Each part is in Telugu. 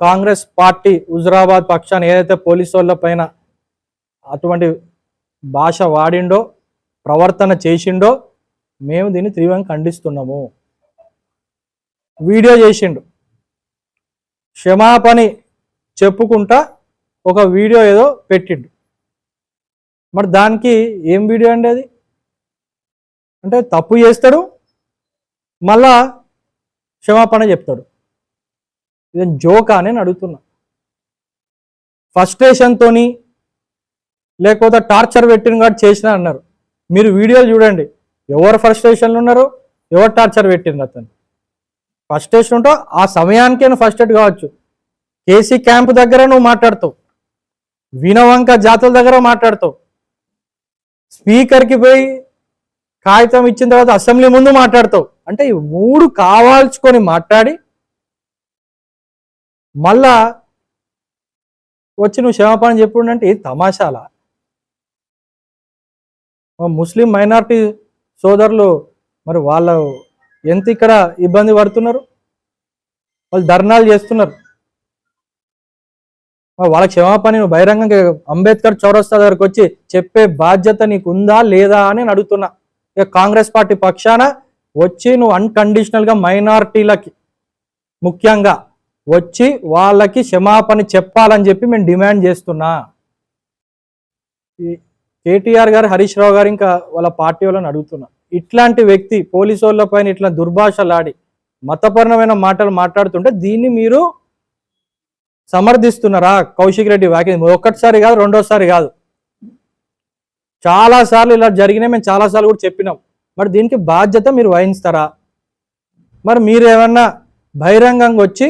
కాంగ్రెస్ పార్టీ హుజరాబాద్ పక్షాన్ని ఏదైతే పోలీసు వాళ్ళ పైన అటువంటి భాష వాడిండో ప్రవర్తన చేసిండో మేము దీన్ని తీవ్రంగా ఖండిస్తున్నాము. వీడియో చేసిండు. క్షమాపణి చెప్పుకుంటా ఒక వీడియో ఏదో పెట్టిండు. మరి దానికి ఏం వీడియో అండి అది? అంటే తప్పు చేస్తాడు మళ్ళా క్షమాపణ చెప్తాడు. ఇది జోకా అని నేను అడుగుతున్నా. ఫస్ట్రేషన్తో లేకపోతే టార్చర్ పెట్టిన కాదు చేసిన అన్నారు. మీరు వీడియోలు చూడండి. ఎవరు ఫ్రస్ట్రేషన్లు ఉన్నారు ఎవరు టార్చర్ పెట్టిండ్రు అతను ఫస్ట్రేషన్ ఉంటో ఆ సమయానికే నువ్వు ఫస్ట్ ఎయిడ్ కావచ్చు కేసీ క్యాంప్ దగ్గర నువ్వు మాట్లాడతావు. వినవంక జాతుల దగ్గర మాట్లాడతావు. స్పీకర్కి పోయి కాగితం ఇచ్చిన తర్వాత అసెంబ్లీ ముందు మాట్లాడతావు. అంటే ఈ మూడు కావాల్చుకొని మాట్లాడి మళ్ళా వచ్చి నువ్వు క్షమాపణ చెప్పుడు అంటే ఇది తమాషాల? ముస్లిం మైనార్టీ సోదరులు మరి వాళ్ళ ఎంత ఇక్కడ ఇబ్బంది పడుతున్నారు? వాళ్ళు ధర్నాలు చేస్తున్నారు. వాళ్ళ క్షమాపణ నువ్వు బహిరంగంగా అంబేద్కర్ చౌరస్తా దగ్గరకు వచ్చి చెప్పే బాధ్యత నీకు ఉందా లేదా అని అడుగుతున్నా. ఇక కాంగ్రెస్ పార్టీ పక్షాన వచ్చి నువ్వు అన్కండిషనల్గా మైనారిటీలకి ముఖ్యంగా వచ్చి వాళ్ళకి క్షమాపణ చెప్పాలని చెప్పి మేము డిమాండ్ చేస్తున్నా. కేటీఆర్ గారు హరీష్ రావు గారు ఇంకా వాళ్ళ పార్టీ వాళ్ళని అడుగుతున్నా. ఇట్లాంటి వ్యక్తి పోలీసు వాళ్ళ పైన ఇట్లా దుర్భాషలాడి మతపరమైన మాటలు మాట్లాడుతుంటే దీన్ని మీరు సమర్థిస్తున్నారా? కౌశిక్ రెడ్డి వ్యాఖ్య ఒక్కటిసారి కాదు రెండోసారి కాదు. చాలా సార్లు ఇలా జరిగినాయి మేము చాలా సార్లు కూడా చెప్పినాం. మరి దీనికి బాధ్యత మీరు వహిస్తారా? మరి మీరు ఏమన్నా బహిరంగంగా వచ్చి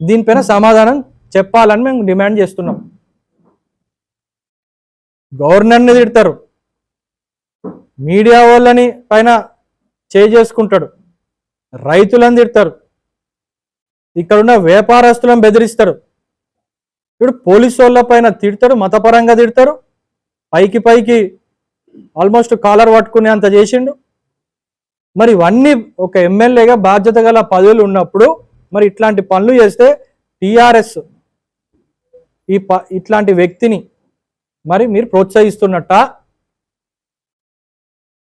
దీనిపైన సమాధానం చెప్పాలని మేము డిమాండ్ చేస్తున్నాం. గవర్నర్ని తిడతారు. మీడియా వాళ్ళని పైన చేసుకుంటాడు. రైతులను తిడతారు. ఇక్కడున్న వ్యాపారస్తులను బెదిరిస్తారు. ఇప్పుడు పోలీసు వాళ్ళ పైన తిడతారు మతపరంగా తిడతారు. పైకి పైకి ఆల్మోస్ట్ కాలర్ పట్టుకునే అంత చేసిండు. మరి ఇవన్నీ ఒక ఎమ్మెల్యేగా బాధ్యత గల పదవులు ఉన్నప్పుడు మరి ఇట్లాంటి పనులు చేస్తే టీఆర్ఎస్ ఈ ప ఇట్లాంటి వ్యక్తిని మరి మీరు ప్రోత్సహిస్తున్నట్ట?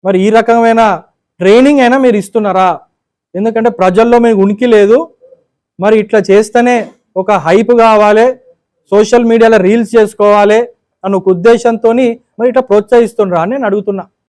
మరి ఈ రకమైన ట్రైనింగ్ అయినా మీరు ఇస్తున్నారా? ఎందుకంటే ప్రజల్లో మీకు ఉనికి లేదు. మరి ఇట్లా చేస్తేనే ఒక హైప్ కావాలి. సోషల్ మీడియాలో రీల్స్ చేసుకోవాలి. నన్ను ఒక ఉద్దేశంతో మరి ఇట్లా ప్రోత్సహిస్తుండ్రా అని నేను అడుగుతున్నా.